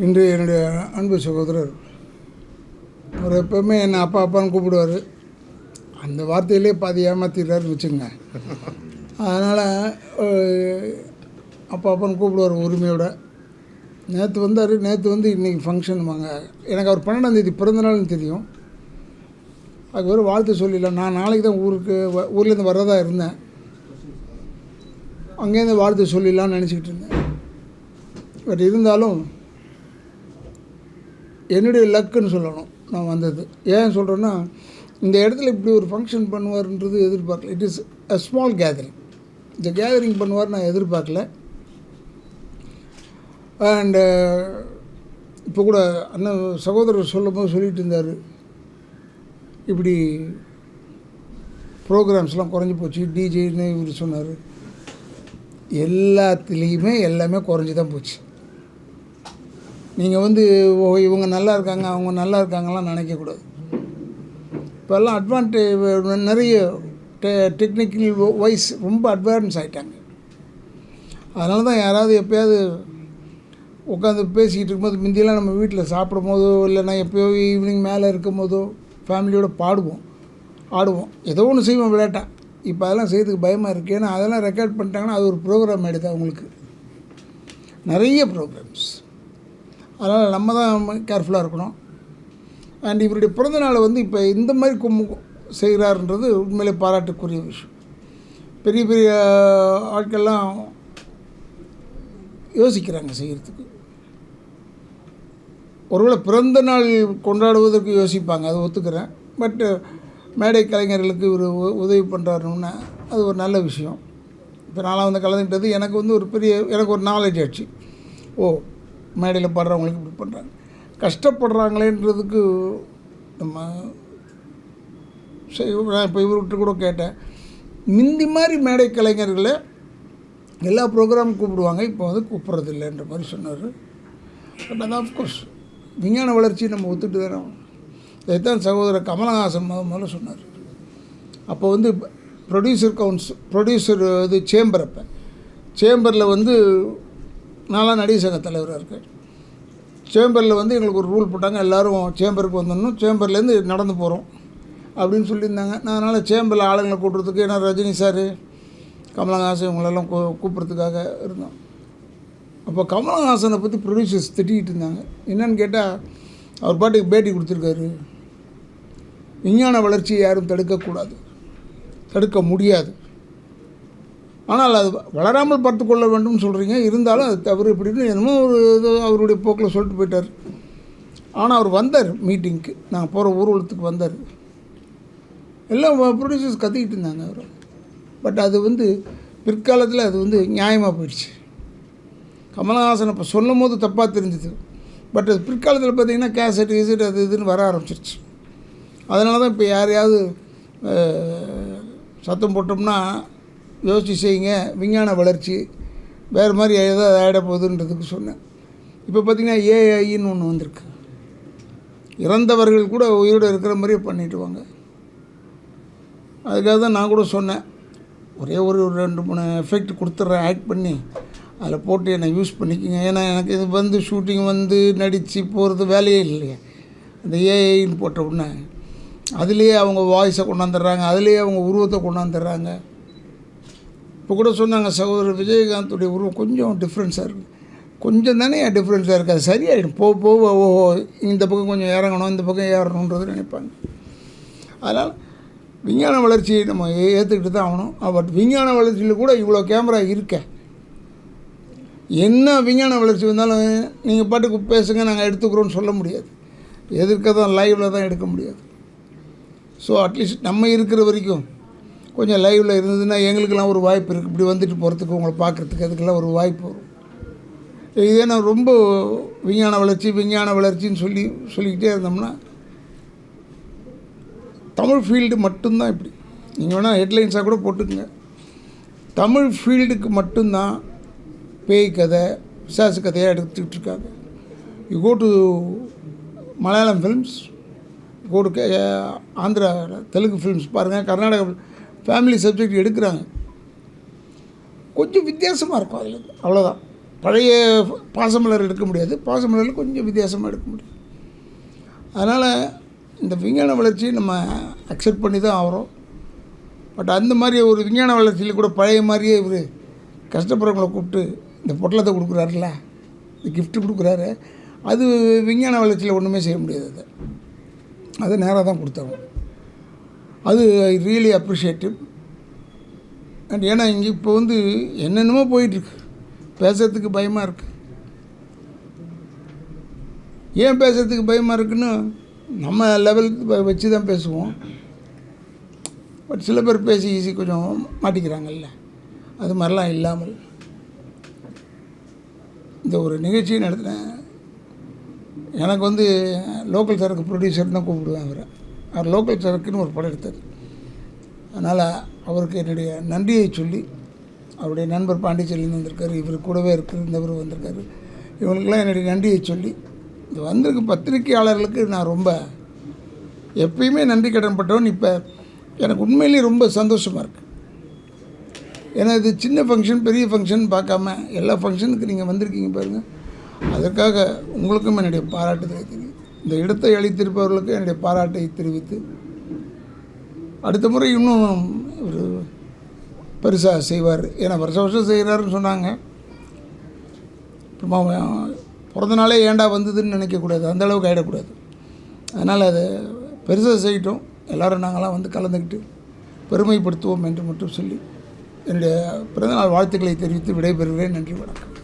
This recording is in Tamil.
இன்று என்னுடைய அன்பு சகோதரர் அவர் எப்போவுமே என்னை அப்பா அப்பான்னு கூப்பிடுவார். அந்த வார்த்தையிலே பாதி ஏமாத்திடுறாருன்னு வச்சுங்க அதனால் அப்பா அப்பான்னு கூப்பிடுவார் உரிமையோட. நேற்று வந்தார் நேற்று வந்து இன்றைக்கி ஃபங்க்ஷன் வாங்க. எனக்கு அவர் பன்னெண்டாந்தேதி பிறந்தநாள்னு தெரியும். அதுக்கு ஒரு வாழ்த்து சொல்லிடலாம். நான் நாளைக்கு தான் ஊருக்கு வ- ஊர்லேருந்து வர்றதா இருந்தேன். அங்கேருந்து வாழ்த்து சொல்லிடலாம்னு நினச்சிக்கிட்டு இருந்தேன். பட் இருந்தாலும் என்னுடைய லக்குன்னு சொல்லணும் நான் வந்தது. ஏன் சொல்கிறேன்னா இந்த இடத்துல இப்படி ஒரு ஃபங்க்ஷன் பண்ணுவார்ன்றது எதிர்பார்க்கல. It is a small gathering இந்த கேதரிங் பண்ணுவார் நான் எதிர்பார்க்கல. அண்டு uh, இப்போ கூட அண்ணன் சகோதரர் சொல்லும்போது சொல்லிட்டு இருந்தார். இப்படி ப்ரோக்ராம்ஸ்லாம் குறைஞ்சி போச்சு. டிஜேன்னு இவர் சொன்னார். எல்லாத்துலேயுமே எல்லாமே குறைஞ்சி தான் போச்சு. நீங்கள் வந்து ஓ இவங்க நல்லா இருக்காங்க அவங்க நல்லா இருக்காங்கலாம் நினைக்கக்கூடாது. இப்போல்லாம் அட்வான்டேஜ் நிறைய டெ டெக்னிக்கல் வைஸ் ரொம்ப அட்வான்ஸ் ஆகிட்டாங்க அதனால தான் யாராவது எப்போயாவது உட்காந்து பேசிக்கிட்டு இருக்கும்போது முந்தியெல்லாம் நம்ம வீட்டில் சாப்பிடும் போதோ இல்லைன்னா எப்போயோ ஈவினிங் மேலே இருக்கும் போதோ ஃபேமிலியோடு பாடுவோம். ஆடுவோம். ஏதோ ஒன்று செய்வோம் விளையாட்டா. இப்போ அதெல்லாம் செய்யறதுக்கு பயமாக இருக்குது ஏன்னா அதெல்லாம் ரெக்கார்ட் பண்ணிட்டாங்கன்னா அது ஒரு ப்ரோக்ராம் எடுத்து அவங்களுக்கு நிறைய ப்ரோக்ராம்ஸ் அதனால் நம்ம தான் கேர்ஃபுல்லாக இருக்கணும். அண்ட் இவருடைய பிறந்தநாளை வந்து இப்போ இந்த மாதிரி கும்பு செய்கிறாருன்றது உண்மையிலே பாராட்டுக்குரிய விஷயம். பெரிய பெரிய ஆட்கள்லாம் யோசிக்கிறாங்க செய்கிறதுக்கு ஒருவேளை பிறந்த நாள் கொண்டாடுவதற்கு யோசிப்பாங்க அதை ஒத்துக்கிறேன். பட்டு மேடை கலைஞர்களுக்கு இவர் உ- உதவி பண்ணுறாருன்னா அது ஒரு நல்ல விஷயம். இப்போ நான்லாம் வந்து கலந்துக்கிட்டது எனக்கு வந்து ஒரு பெரிய எனக்கு ஒரு நாலேஜ் ஆச்சு. ஓ மேடையில் பாடுறவங்களுக்கு இப்படி பண்ணுறாங்க கஷ்டப்படுறாங்களேன்றதுக்கு நம்ம சரி நான் இப்போ இவர்கிட்ட கூட கேட்டேன். முந்தி மாதிரி மேடை கலைஞர்களை எல்லா ப்ரோக்ராமும் கூப்பிடுவாங்க இப்போ வந்து கூப்பிட்றது இல்லைன்ற மாதிரி சொன்னார். பட் அது ஆஃப்கோர்ஸ் விஞ்ஞான வளர்ச்சி நம்ம ஒத்துட்டு தானே இதைத்தான் சகோதரர் கமலஹாசன் முத முதல்ல சொன்னார். அப்போ வந்து ப்ரொடியூசர் கவுன்ஸ் ப்ரொடியூசர் இது சேம்பர் அப்போ. சேம்பரில் வந்து நாலாம் நடிகர் சங்க தலைவராக இருக்கேன் சேம்பரில் வந்து எங்களுக்கு ஒரு ரூல் போட்டாங்க எல்லோரும் சேம்பருக்கு வந்துடணும் சேம்பர்லேருந்து நடந்து போகிறோம் அப்படின்னு சொல்லியிருந்தாங்க. நான் அதனால் சேம்பரில் ஆளுங்களை கூட்டுறதுக்கு ஏன்னா ரஜினி சார் கமலஹாசன் இவங்களெல்லாம் கூ கூப்பிட்றதுக்காக இருந்தோம். அப்போ கமலஹாசனை பற்றி ப்ரொடியூசர்ஸ் திட்டிகிட்டு இருந்தாங்க. என்னன்னு கேட்டால் அவர் பாட்டுக்கு பேட்டி கொடுத்துருக்காரு. விஞ்ஞான வளர்ச்சியை யாரும் தடுக்கக்கூடாது. தடுக்க முடியாது. ஆனால் அது வளராமல் பார்த்து கொள்ள வேண்டும் சொல்கிறீங்க இருந்தாலும் அது தவறு. இப்படின்னு என்னமோ ஒரு இது அவருடைய போக்கில் சொல்லிட்டு போயிட்டார். ஆனால் அவர் வந்தார் மீட்டிங்க்கு. நான் போகிற ஊர்வலத்துக்கு வந்தார். எல்லாம் ப்ரொடியூசர்ஸ் கத்திக்கிட்டு இருந்தாங்க அவர். பட் அது வந்து பிற்காலத்தில் அது வந்து நியாயமாக போயிடுச்சு. கமலஹாசன் இப்போ சொல்லும் போது தப்பாக தெரிஞ்சுது. பட் அது பிற்காலத்தில் பார்த்தீங்கன்னா கேசட் கீசட் அது இதுன்னு வர ஆரம்பிச்சிருச்சு. அதனால தான் இப்போ யாரையாவது சத்தம் போட்டோம்னா யோசிச்சு செய்யுங்க. விஞ்ஞான வளர்ச்சி. வேறு மாதிரி ஏதாவது ஆகிட போகுதுன்றதுக்கு சொன்னேன். இப்போ பார்த்திங்கன்னா ஏஐன்னு ஒன்று வந்திருக்கு. இறந்தவர்கள் கூட உயிரோடு இருக்கிற மாதிரியே பண்ணிட்டு வாங்க. அதுக்காக தான் நான் கூட சொன்னேன். ஒரே ஒரு ஒரு ரெண்டு மூணு எஃபெக்ட் கொடுத்துட்றேன். ஆக்ட் பண்ணி. அதில் போட்டு என்னை யூஸ் பண்ணிக்கோங்க. ஏன்னா எனக்கு இது வந்து ஷூட்டிங் வந்து நடித்து போகிறது வேலையே இல்லையே. அந்த ஏஐன்னு போட்ட உடனே. அதுலேயே அவங்க வாய்ஸை கொண்டாந்துடுறாங்க. அதுலேயே அவங்க உருவத்தை கொண்டாந்துடுறாங்க. இப்போ கூட சொன்னாங்க சகோதரர் விஜயகாந்துடைய உருவம் கொஞ்சம் டிஃப்ரென்ஸாக இருக்குது கொஞ்சம் தானே டிஃப்ரென்ஸாக இருக்குது அது சரியாயிடும். போக போக ஓஹோ இந்த பக்கம் கொஞ்சம் இறங்கணும் இந்த பக்கம் ஏறணுன்றது நினைப்பாங்க. அதனால் விஞ்ஞான வளர்ச்சியை நம்ம ஏற்றுக்கிட்டு தான் ஆகணும். பட் விஞ்ஞான வளர்ச்சியில் கூட இவ்வளோ கேமரா இருக்க. என்ன விஞ்ஞான வளர்ச்சி வந்தாலும் நீங்கள் பாட்டுக்கு பேசுங்க நாங்கள் எடுத்துக்கிறோன்னு சொல்ல முடியாது. எதிர்க்க தான் லைவில் தான் எடுக்க முடியாது. ஸோ அட்லீஸ்ட் நம்ம இருக்கிற வரைக்கும் கொஞ்சம் லைவில் இருந்ததுன்னா எங்களுக்கெல்லாம் ஒரு வாய்ப்பு இருக்குது இப்படி வந்துட்டு போகிறதுக்கு உங்களை பார்க்குறதுக்கு அதுக்கெல்லாம் ஒரு வாய்ப்பு வரும். இதே நான் ரொம்ப விஞ்ஞான வளர்ச்சி விஞ்ஞான வளர்ச்சின்னு சொல்லி சொல்லிக்கிட்டே இருந்தோம்னா தமிழ் ஃபீல்டு மட்டும்தான் இப்படி. நீங்கள் வேணால் ஹெட்லைன்ஸாக கூட போட்டுக்கங்க. தமிழ் ஃபீல்டுக்கு மட்டும்தான் பேய் கதை பிசாசு கதையாக எடுத்துக்கிட்டு இருக்காங்க you go to Malayalam films go to Andhra Telugu films பாருங்கள் கர்நாடகா ஃபேமிலி சப்ஜெக்ட் எடுக்கிறாங்க. கொஞ்சம் வித்தியாசமாக இருக்கும் அதில். அவ்வளோதான் பழைய பாசமலர் எடுக்க முடியாது. பாசமலரில் கொஞ்சம் வித்தியாசமாக எடுக்க முடியும். அதனால் இந்த விஞ்ஞான வளர்ச்சியை நம்ம அக்செப்ட் பண்ணி தான் ஆகிறோம் பட் அந்த மாதிரி ஒரு விஞ்ஞான வளர்ச்சியில் கூட பழைய மாதிரியே இவர் கஷ்டப்படுறவங்களை கூப்பிட்டு இந்த பொட்டலத்தை கொடுக்குறாருல இந்த கிஃப்ட்டு கொடுக்குறாரு. அது விஞ்ஞான வளர்ச்சியில் ஒன்றுமே செய்ய முடியாது அதை. அது நேராக தான் கொடுத்தாங்க அது ஐ ரியலி அப்ரிஷியேட்டிவ் அண்ட் ஏன்னா இங்கே இப்போ வந்து என்னென்னமோ போயிட்டுருக்கு. பேசுறதுக்கு பயமாக இருக்குது ஏன் பேசுறதுக்கு பயமாக இருக்குன்னு நம்ம லெவலுக்கு வச்சு தான் பேசுவோம். பட் சில பேர் பேசி ஈஸி கொஞ்சம் மாட்டிக்கிறாங்கல்ல. அது மாதிரிலாம் இல்லாமல். இந்த ஒரு நிகழ்ச்சியை நடத்தினேன். எனக்கு வந்து லோக்கல் சரக்கு ப்ரொடியூசர் தான் கூப்பிடுவேன் அவரை. அவர் லோக்கல் சரக்குன்னு ஒரு படம் எடுத்தார். அதனால் அவருக்கு என்னுடைய நன்றியை சொல்லி அவருடைய நண்பர் பாண்டிச்சேரியிலேருந்து வந்திருக்காரு இவர் கூடவே இருக்கிறவர் வந்திருக்காரு. இவங்களுக்கெல்லாம் என்னுடைய நன்றியை சொல்லி இது வந்திருக்க பத்திரிகையாளர்களுக்கு நான் ரொம்ப எப்பயுமே நன்றி கடன்பட்டவன் இப்போ எனக்கு உண்மையிலேயே ரொம்ப சந்தோஷமாக இருக்குது ஏன்னா இது சின்ன ஃபங்க்ஷன் பெரிய ஃபங்க்ஷன் பார்க்காம எல்லா ஃபங்க்ஷனுக்கு நீங்கள் வந்திருக்கீங்க பாருங்கள் அதற்காக உங்களுக்கும் என்னுடைய பாராட்டுதலை தெரியும் இந்த இடத்தை அளித்திருப்பவர்களுக்கு என்னுடைய பாராட்டை தெரிவித்து அடுத்த முறை இன்னும் ஒரு பெருசாக செய்வார். ஏன்னா வருஷம் வருஷம் செய்கிறாருன்னு சொன்னாங்க. அப்புறமா அவன் பிறந்த நாளே வந்ததுன்னு நினைக்கக்கூடாது. அந்த அளவுக்கு ஆகிடக்கூடாது அதனால் அதை பெருசாக செய்யட்டும். எல்லோரும் நாங்களாம் வந்து கலந்துக்கிட்டு பெருமைப்படுத்துவோம் என்று மட்டும் சொல்லி என்னுடைய பிறந்தநாள் வாழ்த்துக்களை தெரிவித்து விடைபெறுகிறேன். நன்றி வணக்கம்.